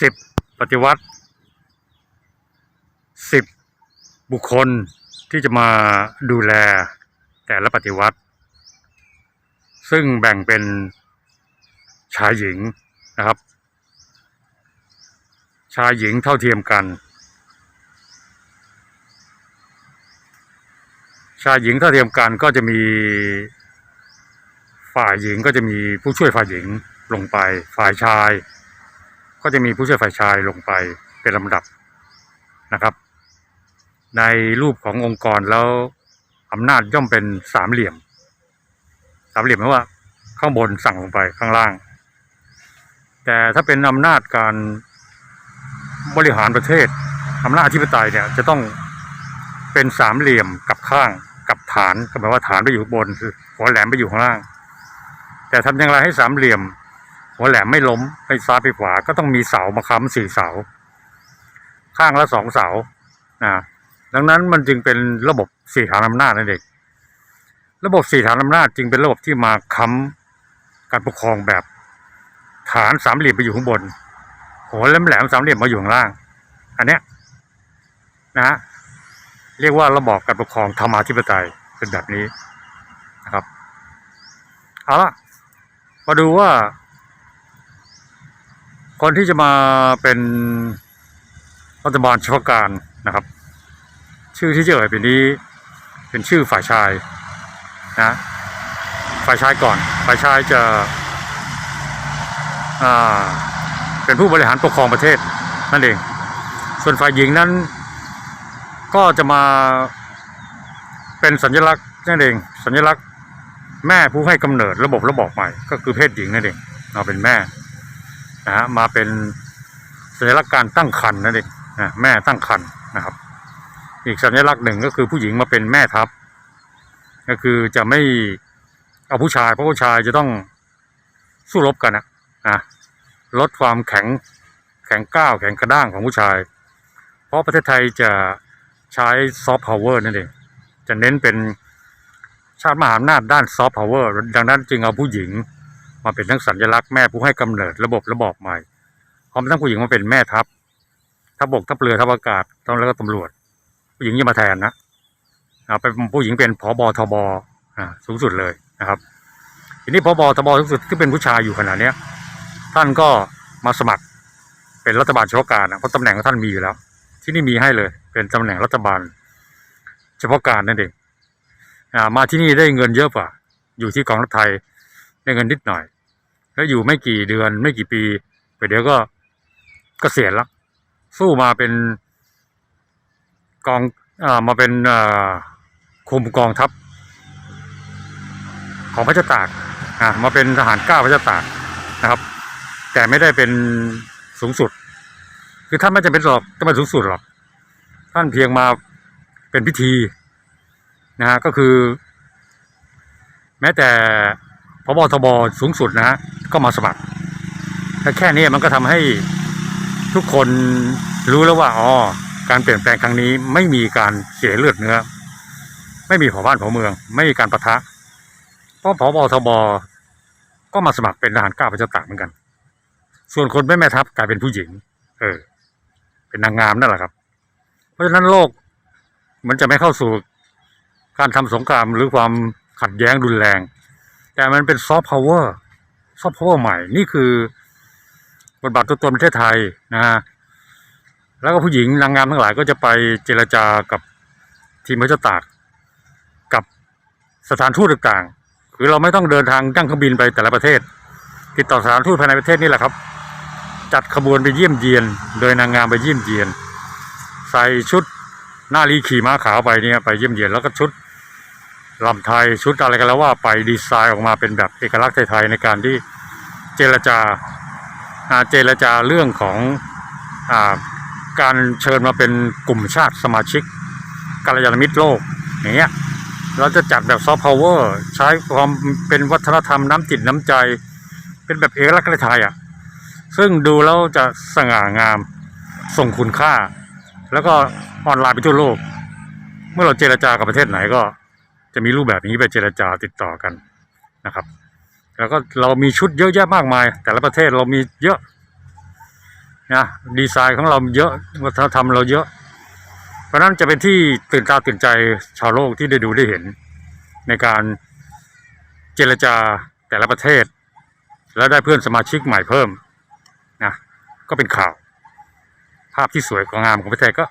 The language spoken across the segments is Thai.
สิบปฏิวัติสิบบุคคลที่จะมาดูแลแต่ละปฏิวัติ ซึ่งแบ่งเป็นชายหญิงนะครับ ชายหญิงเท่าเทียมกัน ชายหญิงเท่าเทียมกันก็จะมีฝ่ายหญิงก็จะมีผู้ช่วยฝ่ายหญิงลงไป ฝ่ายชาย ก็จะมีผู้ช่วยฝ่ายชายลงไปเป็นลำดับนะครับ ในรูปขององค์กรแล้วอำนาจย่อมเป็นสามเหลี่ยม สามเหลี่ยมหมายว่าข้างบนสั่งลงไปข้างล่าง แต่ถ้าเป็นอำนาจการบริหารประเทศอำนาจอธิปไตยเนี่ยจะต้องเป็นสามเหลี่ยมกับข้างกับฐานก็หมายว่าฐานไปอยู่บนคือหัวแหลมไปอยู่ข้างล่าง แต่ทำอย่างไรให้สามเหลี่ยม หัวแหลมไม่ล้มไปซ้ายไปขวาก็ต้องมีเสามาค้ำสี่เสา ข้างละสองเสานะดังนั้นมันจึงเป็นระบบสี่ฐานอำนาจนั่นเองระบบสี่ฐานอำนาจจึงเป็นระบบที่มาค้ำการปกครองแบบ ฐานสามเหลี่ยมไปอยู่ข้างบนหัวแหลมแหลมสามเหลี่ยมมาอยู่ข้างล่าง อันเนี้ยนะฮะเรียกว่าระบอบการปกครองธรรมาธิปไตยเป็นแบบนี้นะครับเอาละมาดูว่า คนที่จะมาเป็นรัฐบาลเฉพาะการนะครับ ชื่อที่จะเอ่ยไปนี้เป็นชื่อฝ่ายชายนะฝ่ายชายก่อน ฝ่ายชายจะเป็นผู้บริหารปกครองประเทศนั่นเอง ส่วนฝ่ายหญิงนั้นก็จะมาเป็นสัญลักษณ์นั่นเอง สัญลักษณ์แม่ผู้ให้กำเนิดระบบระบอบใหม่ ก็คือเพศหญิงนั่นเองมาเป็นแม่ นะฮะมาเป็นสัญลักษณ์การตั้งครรภ์นั่นเองนะแม่ตั้งครรภ์นะครับ อีกสัญลักษณ์หนึ่งก็คือผู้หญิงมาเป็นแม่ทัพ ก็คือจะไม่เอาผู้ชายเพราะผู้ชายจะต้องสู้รบกันนะนะลดความแข็งแข็งก้าวแข็งกระด้างของผู้ชาย เพราะประเทศไทยจะใช้ซอฟต์พาวเวอร์นั่นเองจะเน้นเป็นชาติมหาอำนาจด้านซอฟต์พาวเวอร์ดังนั้นจึงเอาผู้หญิง มาเป็นทั้งสัญลักษณ์แม่ผู้ให้กำเนิดระบบระบอบใหม่พร้อมทั้งผู้หญิงมาเป็นแม่ทัพทัพบกทัพเรือทัพอากาศต้องแล้วก็ตำรวจ ผู้หญิงจะมาแทนนะอ่าเป็นผู้หญิงเป็นผบทบอ่าสูงสุดเลยนะครับ ทีนี้ผบทบสูงสุดที่เป็นผู้ชายอยู่ขนาดเนี้ย ท่านก็มาสมัครเป็นรัฐบาลเฉพาะการนะเพราะตำแหน่งของท่านมีอยู่แล้ว ที่นี่มีให้เลย เป็นตำแหน่งรัฐบาล เฉพาะการนั่นเองอ่ามาที่นี่ได้เงินเยอะกว่า อยู่ที่กองทัพไทยได้เงินนิดหน่อย แล้วอยู่ไม่กี่เดือนไม่กี่ปีไปเดี๋ยวก็เกษียณแล้วสู้มาเป็นกองอามาเป็นคุมกองทัพของพระเจ้าตากอ่ามาเป็นทหารกล้าพระเจ้าตากนะครับ แต่ไม่ได้เป็นสูงสุด คือท่านไม่จำเป็นหรอกต้องเป็นสูงสุดหรอกท่านเพียงมาเป็นพิธีนะฮะก็คือ แม้แต่พบทบสูงสุดนะฮะ ก็มาสมัครแต่แค่นี้มันก็ทำให้ทุกคนรู้แล้วว่าอ๋อการเปลี่ยนแปลงครั้งนี้ไม่มีการเสียเลือดเนื้อ ไม่มีผาบ้านผาเมือง ไม่มีการประทะ เพราะพบทบก็มาสมัครเป็นทหารกล้าพระเจ้าตากเหมือนกัน ส่วนคนไม่แม่ทัพกลายเป็นผู้หญิง เออ เป็นนางงามนั่นแหละครับ เพราะฉะนั้นโลกมันจะไม่เข้าสู่การทำสงครามหรือความขัดแย้งรุนแรง แต่มันเป็นซอฟต์พาวเวอร์ ซอฟต์พาวเวอร์ใหม่ นี่คือบทบาทตัวตนประเทศไทยนะฮะแล้วก็ผู้หญิงนางงามทั้งหลายก็จะไปเจรจากับทีมพระเจ้าตากกับสถานทูตต่างๆ คือเราไม่ต้องเดินทางนั่งเครื่องบินไปแต่ละประเทศ ติดต่อสถานทูตภายในประเทศนี่แหละครับ จัดขบวนไปเยี่ยมเยียน โดยนางงามไปเยี่ยมเยียน ใส่ชุดหน้ารีขี่ม้าขาวไปเนี่ยไปเยี่ยมเยียนแล้วก็ชุด ลำไทยชุดอะไรกันแล้วว่าไปดีไซน์ออกมาเป็นแบบเอกลักษณ์ไทยๆในการที่เจรจาเจรจาเรื่องของอการเชิญมาเป็นกลุ่มชาติสมาชิกกัลยาณมิตรโลกอย่างเงี้ยเราจะจัดแบบซอฟต์พาวเวอร์ใช้ความเป็นวัฒนธรรมน้ำจิตน้ำใจ เป็นแบบเอกลักษณ์ไทยอะซึ่งดูแล้วจะสง่างามส่งคุณค่า แล้วก็ออนไลน์ไปทั่วโลก เมื่อเราเจรจากับประเทศไหนก็ จะมีรูปแบบนี้ไปเจรจาติดต่อกันนะครับ แล้วก็เรามีชุดเยอะแยะมากมาย แต่ละประเทศเรามีเยอะนะดีไซน์ของเราเยอะวัฒนธรรมเราเยอะ เพราะนั้นจะเป็นที่ตื่นตาตื่นใจชาวโลกที่ได้ดูได้เห็น ในการเจรจาแต่ละประเทศ แล้วได้เพื่อนสมาชิกใหม่เพิ่มนะก็เป็นข่าว ภาพที่สวยของงามของประเทศก็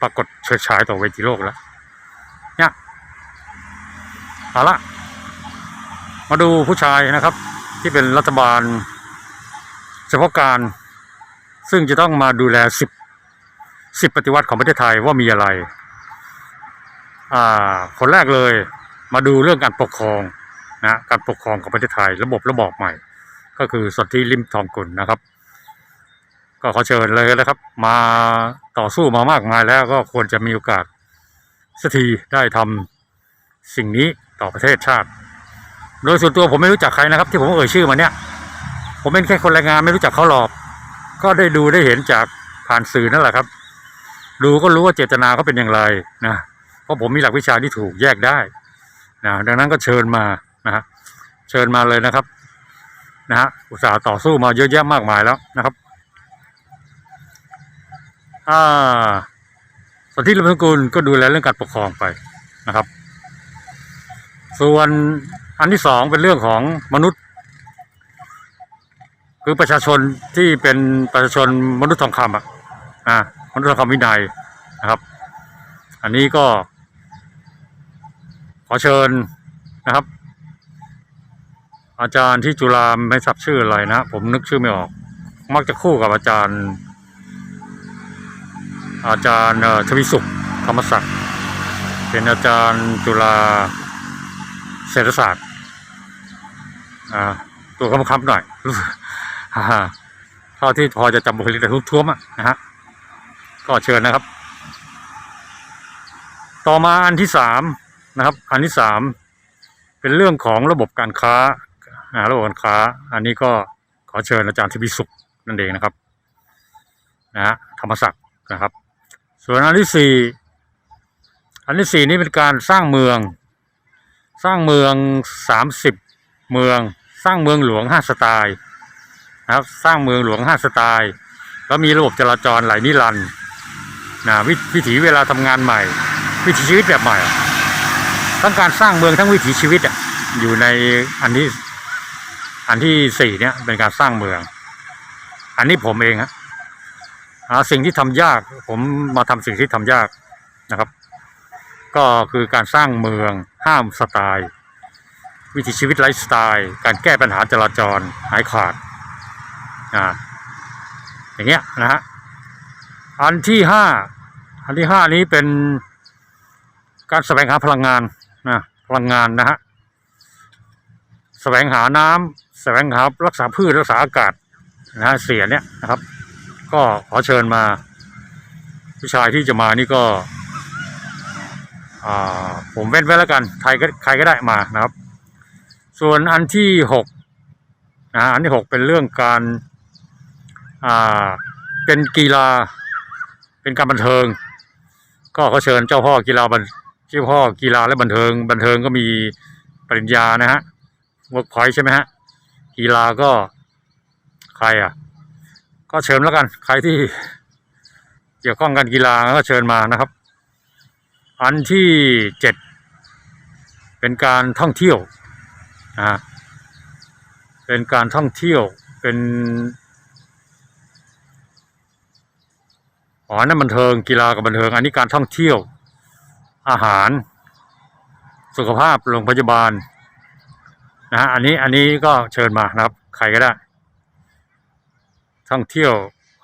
ปรากฏเฉิดฉายต่อเวทีโลกแล้วเนี่ย เอาละมาดูผู้ชายนะครับ ที่เป็นรัฐบาล เฉพาะการ ซึ่งจะต้องมาดูแลสิบสิบปฏิวัติของประเทศไทยว่ามีอะไร อ่าคนแรกเลย มาดูเรื่องการปกครองนะการปกครองของประเทศไทย ระบบระบอบใหม่ ก็คือสนธิริมทองกุลนะครับ ก็ขอเชิญเลยนะครับ มาต่อสู้มามากมายแล้วก็ควรจะมีโอกาสสักทีได้ทำสิ่งนี้ ต่อประเทศชาติ โดยส่วนตัวผมไม่รู้จักใครนะครับ ที่ผมเอ่ยชื่อมาเนี่ย ผมเป็นแค่คนรายงานไม่รู้จักเขาหรอก ก็ได้ดูได้เห็นจากผ่านสื่อนั่นแหละครับ ดูก็รู้ว่าเจตนาเขาเป็นอย่างไรนะเพราะผมมีหลักวิชาที่ถูกแยกได้นะดังนั้นก็เชิญมานะฮะเชิญมาเลยนะครับนะฮะอุตสาห์ต่อสู้มาเยอะแยะมากมายแล้วนะครับอ่าส่วนที่รัฐมนตรีก็ดูแลเรื่องการปกครองไปนะครับ ส่วนอันที่สองเป็นเรื่องของมนุษย์ คือประชาชนที่เป็นประชาชนมนุษย์ทองคำอะอ่ามนุษย์ทองคำวินัยนะครับ อันนี้ก็ ขอเชิญนะครับ อาจารย์ที่จุฬาไม่ทราบชื่ออะไรนะผมนึกชื่อไม่ออก มักจะคู่กับอาจารย์ อาจารย์เอ่อทวิสุขธรรมศักดิ์เป็นอาจารย์จุฬา เศรษฐศาสตร์อ่าตัวคำคำๆหน่อยฮ่าๆเท่าที่พอจะจำบุคลิกได้ทุกท้วมๆอะนะฮะก็เชิญนะครับ ต่อมาอันที่สามนะครับ อันที่สามเป็นเรื่องของระบบการค้าอ่าระบบการค้า อันนี้ก็ขอเชิญอาจารย์ทวิสุขนั่นเองนะครับนะฮะธรรมศักดิ์นะครับ ส่วนอันที่สี่อันที่สี่นี่เป็นการสร้างเมือง สร้างเมืองสามสิบเมือง สร้างเมืองหลวงห้าสไตล์นะครับสร้างเมืองหลวงห้าสไตล์ แล้วมีระบบจราจรไหลนิรันดร์นะววิถีเวลาทำงานใหม่ วิถีชีวิตแบบใหม่ทั้งการสร้างเมืองทั้งวิถีชีวิตอะอยู่ในอันที่อันที่สี่เนี่ยเป็นการสร้างเมือง อันนี้ผมเองฮะสิ่งที่ทำยาก ผมมาทำสิ่งที่ทำยากนะครับ ก็คือการสร้างเมืองห้ามสไตล์ วิถีชีวิตไลฟ์สไตล์ การแก้ปัญหาจราจรหายขาดอ่าอย่างเงี้ยนะฮะอันที่ห้าอันที่ห้านี้เป็นการแสวงหาพลังงานนะพลังงานนะฮะแสวงหาน้ำแสวงหารักษาพืชรักษาอากาศนะฮะเสียเนี่ยนะครับ ก็ขอเชิญมาผู้ชายที่จะมานี่ก็ ผมเว้นไว้แล้วกัน ใครก็ใครก็ได้มานะครับ ส่วนอันที่หกนะอันที่หกเป็นเรื่องการอ่าเป็นกีฬา เป็นการบันเทิง ก็ขอเชิญเจ้าพ่อกีฬาบันเจ้าพ่อกีฬาและบันเทิง บันเทิงก็มีปริญญานะฮะเวิร์กพอยใช่ไหมฮะกีฬาก็ใครอะ ก็เชิญแล้วกัน ใครที่เกี่ยวข้องกันกีฬาก็เชิญมานะครับ อันที่เจ็ดเป็นการท่องเที่ยวนะฮะเป็นการท่องเที่ยวเป็นอ๋อนั่นบันเทิงกีฬากับบันเทิง อันนี้การท่องเที่ยว อาหาร สุขภาพโรงพยาบาลนะฮะอันนี้อันนี้ก็เชิญมานะครับ ใครก็ได้ ท่องเที่ยว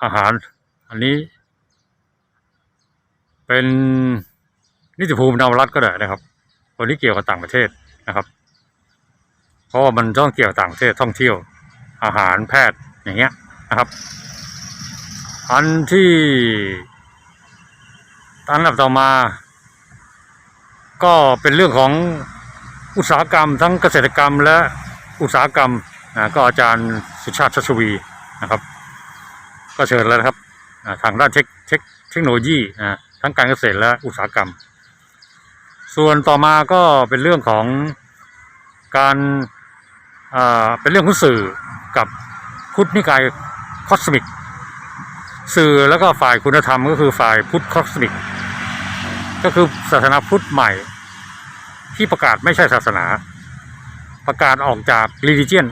อาหาร อันนี้ เป็น นิติภูมินวรัตก็ได้นะครับคนที่เกี่ยวกับต่างประเทศนะครับ เพราะว่ามันต้องเกี่ยวกับต่างประเทศท่องเที่ยว อาหารแพทย์อย่างเงี้ยนะครับ อันที่อันดับต่อมา ก็เป็นเรื่องของอุตสาหกรรมทั้งเกษตรกรรมและอุตสาหกรรมนะก็อาจารย์สุชาติชัชวีนะครับ ก็เชิญแล้วนะครับทางด้านเทคเทคเทคโนโลยีนะทั้งการเกษตรและอุตสาหกรรม ส่วนต่อมาก็เป็นเรื่องของการอ่าเป็นเรื่องของสื่อกับพุทธนิกายคอสมิก สื่อแล้วก็ฝ่ายคุณธรรมก็คือฝ่ายพุทธคอสมิก ก็คือศาสนาพุทธใหม่ ที่ประกาศไม่ใช่ศาสนา ประกาศออกจาก religion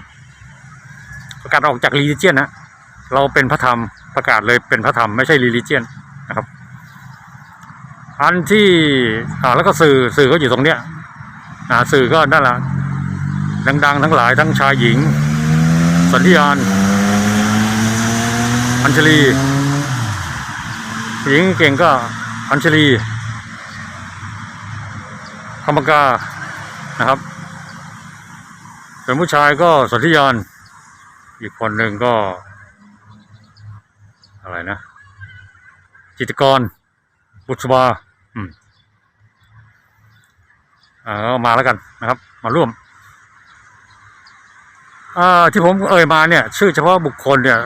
ประกาศออกจาก religion นนะเราเป็นพระธรรมประกาศเลยเป็นพระธรรมไม่ใช่ religion นะครับ อันที่อ่าแล้วก็สื่อสื่อก็อยู่ตรงเนี้ยอ่าสื่อก็นั่นแหละดังๆ ทั้งหลายทั้งชายหญิง สันติยานอัญชลีหญิงเก่งก็อัญชลีคำปากานะครับเป็นผู้ชายก็สันติยานอีกคนหนึ่งก็ อะไรนะ จิตกรบุษบา อืมอ่ามาแล้วกันนะครับ มาร่วมอ่าที่ผมเอ่ยมาเนี่ย ชื่อเฉพาะบุคคลเนี่ย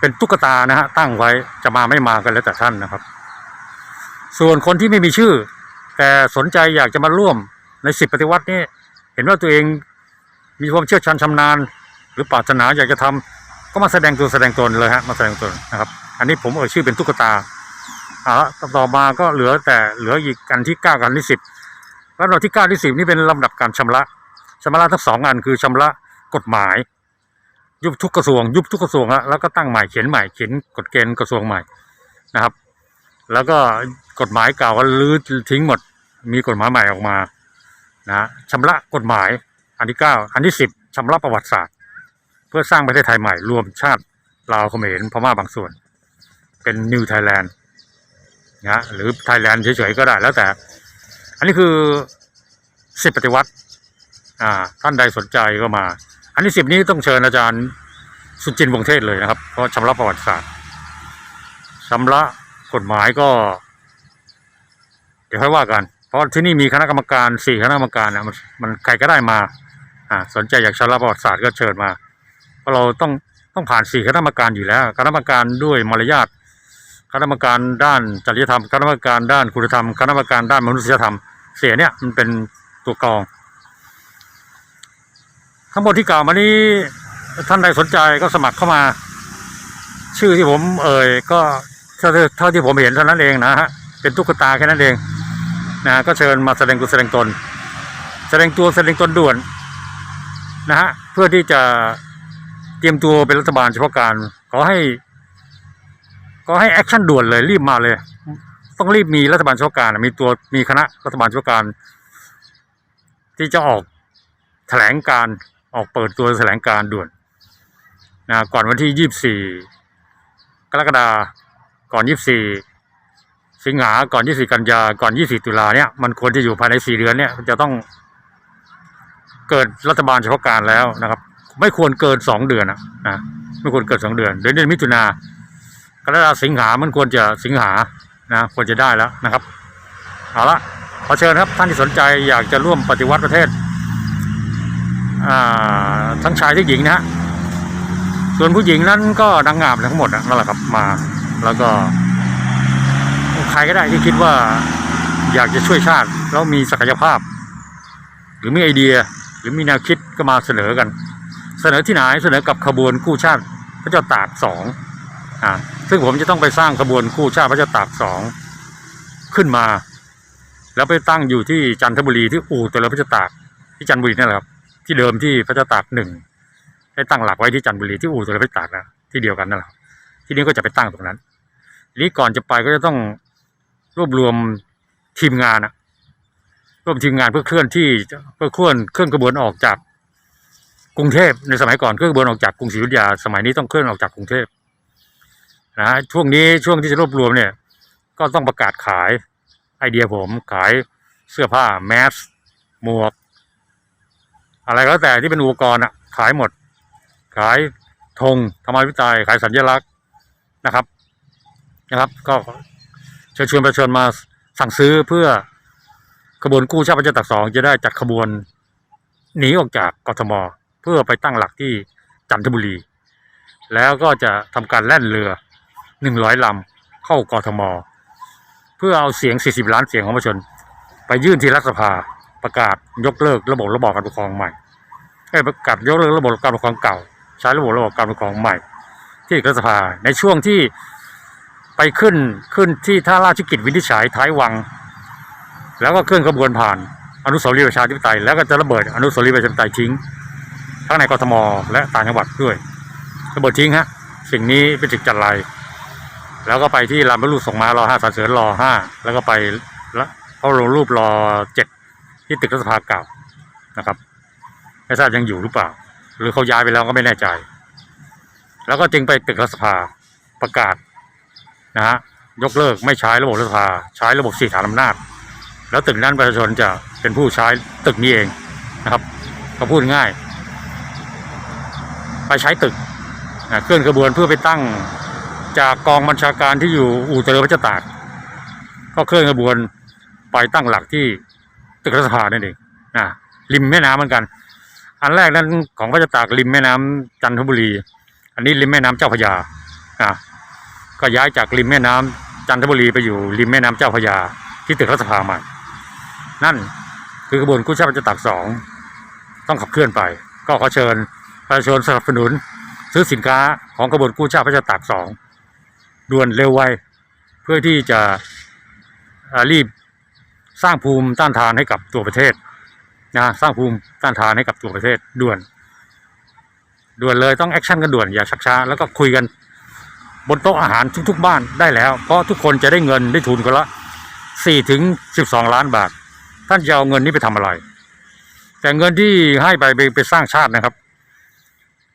เป็นตุ๊กตานะฮะตั้งไว้จะมาไม่มากันแล้วแต่ท่านนะครับ ส่วนคนที่ไม่มีชื่อ แต่สนใจอยากจะมาร่วมในสิบปฏิวัตินี้เห็นว่าตัวเองมีความเชี่ยวชาญชำนาญ หรือปรารถนาอยากจะทำก็มาแสดงตัวแสดงตนเลยฮะมาแสดงตนนะครับ อันนี้ผมเอ่ยชื่อเป็นตุ๊กตา เอาละต่อมาก็เหลือแต่เหลืออีกกันที่เก้ากันที่สิบแล้วเราที่เก้าที่สิบนี่เป็นลำดับการชำระชำระทั้งสองอันคือชำระกฎหมาย ยุบทุกกระทรวง ยุบทุกกระทรวงแล้วก็ตั้งใหม่เขียนใหม่เขียนกฎเกณฑ์กระทรวงใหม่นะครับ แล้วก็กฎหมายเก่าก็ลื้อทิ้งหมด มีกฎหมายใหม่ออกมานะชำระกฎหมายอันที่เก้าอันที่สิบชำระประวัติศาสตร์ เพื่อสร้างประเทศไทยใหม่รวมชาติลาวเขมรพม่าบางส่วน เป็นนิวไทยแลนด์ นะหรือไทยแลนด์เฉยๆก็ได้แล้วแต่ อันนี้คือสิบปฏิวัติ อ่า ท่านใดสนใจก็มา อันที่สิบนี้ต้องเชิญอาจารย์สุจินต์วงเทศเลยนะครับ เพราะชำระประวัติศาสตร์ชำระกฎหมายก็ เดี๋ยวค่อยว่ากัน เพราะที่นี่มีคณะกรรมการสี่คณะกรรมการนะมันมันใครก็ได้มา อ่า สนใจอยากชำระประวัติศาสตร์ก็เชิญมา เพราะเราต้องต้องผ่านสี่คณะกรรมการอยู่แล้ว คณะกรรมการด้วยมารยาท คณะกรรมการด้านจริยธรรม คณะกรรมการด้านคุณธรรม คณะกรรมการด้านมนุษยธรรม เสียเนี่ยมันเป็นตัวกรอง ทั้งหมดที่กล่าวมานี้ท่านใดสนใจก็สมัครเข้ามา ชื่อที่ผมเอ่ยก็เท่าที่ผมเห็นเท่านั้นเองนะฮะเป็นตุ๊กตาแค่นั้นเองนะก็เชิญมาแสดงตัวแสดงตน แสดงตัวแสดงตนด่วนนะฮะเพื่อที่จะเตรียมตัวเป็นรัฐบาลเฉพาะการขอให้ ก็ให้แอคชั่นด่วนเลยรีบมาเลย ต้องรีบมีรัฐบาลเฉพาะการมีตัวมีคณะรัฐบาลเฉพาะการ ที่จะออกแถลงการออกเปิดตัวแถลงการด่วนนะก่อนวันที่ยี่สี่กรกฎาก่อนยี่สี่สิงหาก่อนยี่สี่กันยาก่อนยี่สี่ตุลาเนี่ยมันควรจะอยู่ภายในสี่เดือนเนี่ยจะต้องเกิดรัฐบาลเฉพาะการแล้วนะครับ ไม่ควรเกินสองเดือนนะนะไม่ควรเกินสองเดือนเดือนเดือนมิถุนา กรกฎาสิงหามันควรจะสิงหานะควรจะได้แล้วนะครับเอาละขอเชิญครับท่านที่สนใจอยากจะร่วมปฏิวัติประเทศอ่าทั้งชายทั้งหญิงนะฮะส่วนผู้หญิงนั้นก็นางงามทั้งหมดนะนั่นแหละครับมา แล้วก็ ใครก็ได้ที่คิดว่าอยากจะช่วยชาติแล้วมีศักยภาพ หรือมีไอเดีย หรือมีแนวคิดก็มาเสนอกัน เสนอที่ไหนเสนอกับขบวนกู้ชาติพระเจ้าตากสองอ่า ซึ่งผมจะต้องไปสร้างขบวนกู้ชาติพระเจ้าตากสองขึ้นมา แล้วไปตั้งอยู่ที่จันทบุรีที่อู่ตัวเรือพระเจ้าตากที่จันทบุรีนั่นแหละครับ ที่เดิมที่พระเจ้าตากหนึ่งได้ตั้งหลักไว้ที่จันทบุรีที่อู่ตัวเรือพระเจ้าตากนะที่เดียวกันนั่นแหละที่นี้ก็จะไปตั้งตรงนั้นทีนี้ก่อนจะไปก็จะต้องรวบรวมทีมงานอะรวบทีมงานเพื่อเคลื่อนที่เพื่อเคลื่อนเคลื่อนกระบวนออกจากกรุงเทพในสมัยก่อนเคลื่อนกระบวนออกจากกรุงศรีอยุธยา สมัยนี้ต้องเคลื่อนออกจากกรุงเทพ นะฮะช่วงนี้ช่วงที่จะรวบรวมเนี่ย ก็ต้องประกาศขายไอเดียผมขายเสื้อผ้าแมสหมวก อะไรก็แล้วแต่ที่เป็นอุปกรณ์อะขายหมด ขายธงธรรมวิตายขายสัญลักษณ์นะครับนะครับ ก็เชิญชวนประชาชนมาสั่งซื้อเพื่อขบวนกู้ชาติพระเจ้าตากสองจะได้จัดขบวนหนีออกจากกทม เพื่อไปตั้งหลักที่จันทบุรี แล้วก็จะทำการแล่นเรือ หนึ่งร้อยลำเข้ากทม เพื่อเอาเสียง 40 ล้านเสียงของประชาชน ไปยื่นที่รัฐสภาประกาศยกเลิกระบบระบอบการปกครองใหม่เอ้ประกาศยกเลิกระบบการปกครองเก่า ใช้ระบบระบบการปกครองใหม่ ที่รัฐสภาในช่วงที่ไปขึ้นขึ้นที่ท่าราชกิจวินิจฉัยท้ายวัง แล้วก็เคลื่อนขบวนผ่านอนุสาวรีย์ประชาธิปไตยแล้วก็จะระเบิดอนุสาวรีย์ประชาธิปไตยทิ้ง ทั้งในกทมและต่างจังหวัดด้วยระเบิดทิ้งฮะสิ่งนี้เป็นสิ่งจัดไร แล้วก็ไปที่ลานพระรูปส่งมารอห้าสารเสริญรอห้าแล้วก็ไปละพระบรมรูปรอเจ็ดที่ตึกรัฐสภาเก่านะครับไม่ทราบยังอยู่หรือเปล่า หรือเขาย้ายไปแล้วก็ไม่แน่ใจ แล้วก็จึงไปตึกรัฐสภาประกาศนะฮะยกเลิกไม่ใช้ระบบรัฐสภาใช้ระบบสี่ฐานอำนาจ แล้วตึกนั้นประชาชนจะเป็นผู้ใช้ตึกนี้เองนะครับก็พูดง่าย ไปใช้ตึกนะเคลื่อนขบวนเพื่อไปตั้ง จากกองบัญชาการที่อยู่อู่เจริญพระเจ้าตากก็เคลื่อนขบวนไปตั้งหลักที่ตึกรัฐสภานั่นเองนะริมแม่น้ำเหมือนกัน อันแรกนั้นของพระเจ้าตากริมแม่น้ำจันทบุรี อันนี้ริมแม่น้ำเจ้าพระยาอะก็ย้ายจากริมแม่น้ำจันทบุรีไปอยู่ริมแม่น้ำเจ้าพระยาที่ตึกรัฐสภาใหม่นั่นคือกระบวนกู้ชาติพระเจ้าตากสองต้องขับเคลื่อนไป ก็ขอเชิญประชาชนสนับสนุนซื้อสินค้าของกระบวนกู้ชาติพระเจ้าตากสอง ด่วนเร็วไว เพื่อที่จะรีบสร้างภูมิต้านทานให้กับตัวประเทศนะสร้างภูมิต้านทานให้กับตัวประเทศด่วน ด่วนเลยต้องแอคชั่นกันด่วนอย่าชักช้าแล้วก็คุยกันบนโต๊ะอาหารทุก ๆ บ้านได้แล้ว เพราะทุกคนจะได้เงินได้ทุนกันละสี่ถึงสิบสองล้านบาท ท่านจะเอาเงินนี้ไปทำอะไร แต่เงินที่ให้ไปไปไปสร้างชาตินะครับ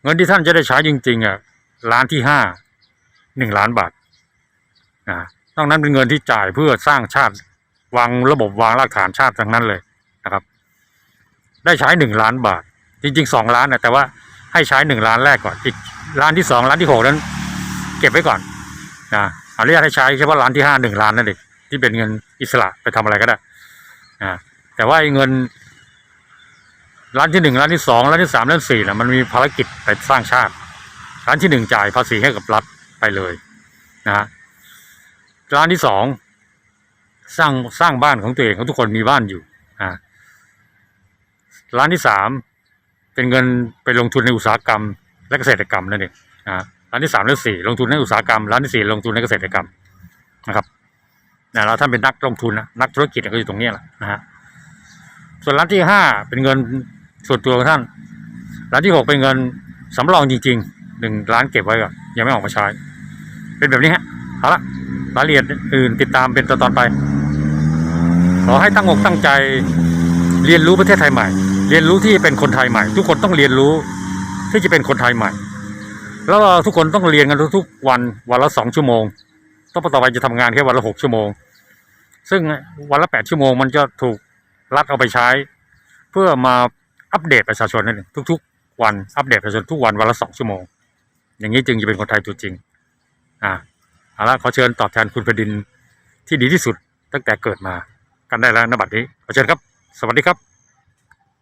เงินที่ท่านจะได้ใช้จริงๆอะล้านที่ห้าหนึ่งล้านบาท นะนอกนั้นเป็นเงินที่จ่ายเพื่อสร้างชาติวางระบบวางรากฐานชาติทั้งนั้นเลยนะครับ ได้ใช้หนึ่งล้านบาท จริงๆสองล้านนะแต่ว่าให้ใช้หนึ่งล้านแรกก่อนอีกล้านที่สองล้านที่หกนั้น เก็บไว้ก่อนนะอนุญาตให้ใช้เฉพาะล้านที่ห้าหนึ่งล้านนั่นเองที่เป็นเงินอิสระไปทำอะไรก็ได้นะแต่ว่าไอ้เงินร้านที่หนึ่งร้านที่สองร้านที่สามร้านที่สี่นะมันมีภารกิจไปสร้างชาติ ร้านที่หนึ่งจ่ายภาษีให้กับรัฐไปเลยนะ ร้านที่สองสร้างสร้างบ้านของตัวเองของทุกคนมีบ้านอยู่อ่าร้านที่สามเป็นเงินไปลงทุนในอุตสาหกรรม และเกษตรกรรมนั่นเองนะฮะร้านที่สามร้านที่สี่ลงทุนในอุตสาหกรรมร้านที่สี่ลงทุนในเกษตรกรรมนะครับนะแล้วท่านเป็นนักลงทุนนะนักธุรกิจก็อยู่ตรงนี้แหละนะฮะส่วนร้านที่ห้าเป็นเงินส่วนตัวของท่าน ร้านที่หกเป็นเงินสำรองจริงๆหนึ่งร้านเก็บไว้ก่อนยังไม่ออกมาใช้ เป็นแบบนี้ฮะ เอาละรายละเอียดอื่นติดตามเป็นตอนๆไป ขอให้ตั้งอกตั้งใจเรียนรู้ประเทศไทยใหม่ เรียนรู้ที่เป็นคนไทยใหม่ ทุกคนต้องเรียนรู้ที่จะเป็นคนไทยใหม่ แล้วเราทุกคนต้องเรียนกันทุกๆวันวันละสองชั่วโมง ต้องต่อไปจะทำงานแค่วันละหกชั่วโมง ซึ่งวันละแปดชั่วโมงมันจะถูกรัฐเอาไปใช้ เพื่อมาอัปเดตประชาชนนั่นเองทุก ๆ วันอัปเดตประชาชนทุกวันวันละสองชั่วโมง อย่างนี้จึงจะเป็นคนไทยตัวจริง อ่า เอาละขอเชิญตอบแทนคุณแผ่นดินที่ดีที่สุดตั้งแต่เกิดมากันได้แล้วนบัดนี้ขอเชิญครับ สวัสดีครับ